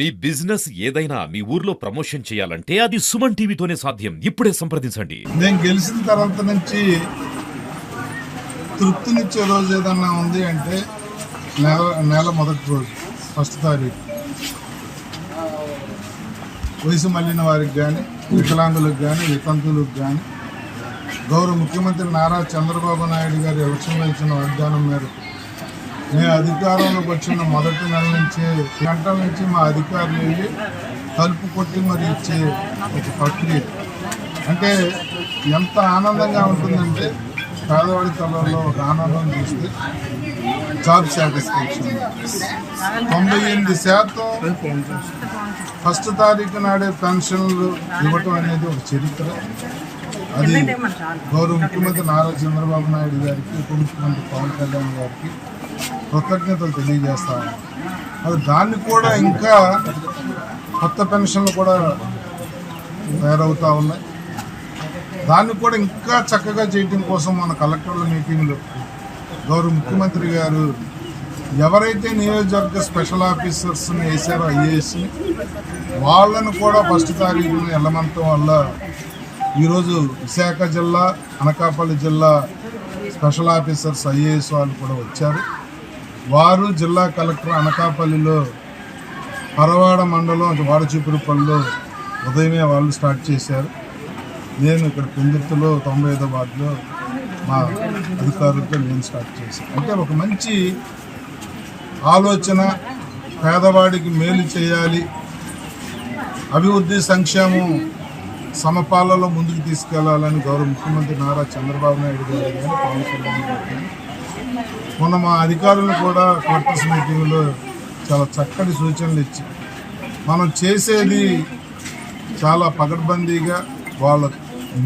మీ business ఏదైనా మీ ఊర్లో promotion చేయాలంటే అది సుమన్ టీవీతోనే సాధ్యం. ఇప్పుడే సంప్రదించండి. నేను గెలిచిన తర్వాత నుంచి తృప్తినిచ్చే రోజు ఏదన్నా ఉంది అంటే నెల నెల మొదటి రోజు ఫస్ట్ తారీఖు. వయసు మళ్ళిన వారికి కానీ వికలాంగులకు కానీ వితంతులకు కానీ గౌరవ ముఖ్యమంత్రి నారా చంద్రబాబు నాయుడు గారి ఎలక్షన్లో ఇచ్చిన వాగ్దానం మేరకు మేము అధికారంలోకి వచ్చిన మొదటి నెల నుంచి గంటల నుంచి మా అధికారులు వెళ్ళి తలుపు కొట్టి మరి ఇచ్చే ఒక ప్రక్రియ. అంటే ఎంత ఆనందంగా ఉంటుందంటే పేదవాడి తలలో ఒక ఆనందం చూస్తే జాబ్ సాటిస్ఫాక్షన్. తొంభై ఎనిమిది శాతం ఫస్ట్ తారీఖు నాడే పెన్షన్లు ఇవ్వటం అనేది ఒక చరిత్ర. అది గౌరవ ముఖ్యమంత్రి నారా చంద్రబాబు నాయుడు గారికి ఉప ముఖ్యమంత్రి పవన్ కళ్యాణ్ గారికి కృతజ్ఞతలు తెలియజేస్తాను అది దాన్ని కూడా ఇంకా కొత్త పెన్షన్లు కూడా తయారవుతూ ఉన్నాయి. దాన్ని కూడా ఇంకా చక్కగా చేయటం కోసం మన కలెక్టర్ల మీటింగ్లో గౌరవ ముఖ్యమంత్రి గారు ఎవరైతే నియోజకవర్గ స్పెషల్ ఆఫీసర్స్ని వేసారో ఐఏఎస్ని వాళ్ళను కూడా ఫస్ట్ తారీఖున వెళ్ళమంటం వల్ల ఈరోజు విశాఖ జిల్లా అనకాపల్లి జిల్లా స్పెషల్ ఆఫీసర్స్ ఐఏఎస్ వాళ్ళు కూడా వచ్చారు. వారు జిల్లా కలెక్టర్ అనకాపల్లిలో పరవాడ మండలం వాడచూపురుపల్లిలో ఉదయమే వాళ్ళు స్టార్ట్ చేశారు. నేను ఇక్కడ పెందుర్తిలో తొంభై ఐదో వార్డులో మా అధికారులతో నేను స్టార్ట్ చేశాను. అంటే ఒక మంచి ఆలోచన పేదవాడికి మేలు చేయాలి అభివృద్ధి సంక్షేమం సమపాలలో ముందుకు తీసుకెళ్ళాలని గౌరవ ముఖ్యమంత్రి నారా చంద్రబాబు నాయుడు గారు కానీ పవన్ కళ్యాణ్ గారు మొన్న మా అధికారులు కూడా క్వార్టర్స్ మీటింగ్లో చాలా చక్కటి సూచనలు ఇచ్చి మనం చేసేది చాలా పకడ్బందీగా వాళ్ళ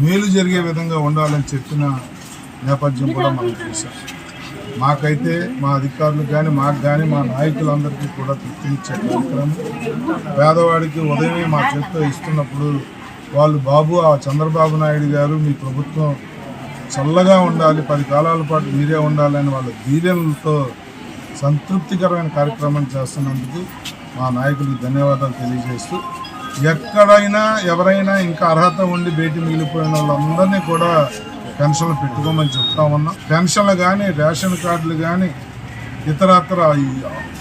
మేలు జరిగే విధంగా ఉండాలని చెప్పిన నేపథ్యం కూడా మనం చూసాం మాకైతే మా అధికారులు కానీ మాకు కానీ మా నాయకులందరికీ కూడా తృప్తినిచ్చే కార్యక్రమం. పేదవాడికి ఉదయమే మా చేతితో ఇస్తున్నప్పుడు వాళ్ళు బాబు ఆ చంద్రబాబు నాయుడు గారు మీ ప్రభుత్వం చల్లగా ఉండాలి పది కాలాల పాటు మీరే ఉండాలని వాళ్ళ ధీర్యంతో సంతృప్తికరమైన కార్యక్రమం చేస్తున్నందుకు మా నాయకులకు ధన్యవాదాలు తెలియజేస్తూ ఎక్కడైనా ఎవరైనా ఇంకా అర్హత ఉండి బయట మిగిలిపోయిన వాళ్ళందరినీ కూడా పెన్షన్లు పెట్టుకోమని చెప్తా ఉన్నాం. పెన్షన్లు కానీ రేషన్ కార్డులు కానీ ఇతరత్ర ఈ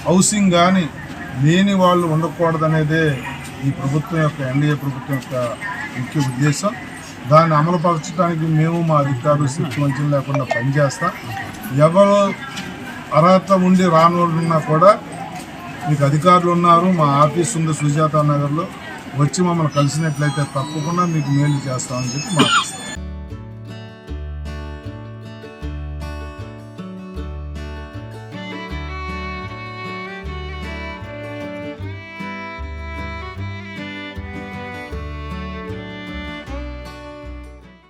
హౌసింగ్ కానీ లేని వాళ్ళు ఉండకూడదనేదే ఈ ప్రభుత్వం యొక్క ఎన్డీఏ ప్రభుత్వం యొక్క ముఖ్య ఉద్దేశం. దాన్ని అమలుపరచడానికి మేము మా అధికారులు శక్తి వంచన లేకుండా పనిచేస్తాం. ఎవరు అర్హత ఉండి రానోళ్ళు ఉన్నా కూడా మీకు అధికారులు ఉన్నారు మా ఆఫీస్ ఉంది సుజాత నగర్లో. వచ్చి మమ్మల్ని కలిసినట్లయితే తప్పకుండా మీకు మేలు చేస్తామని చెప్పి మాట్లాడుతాం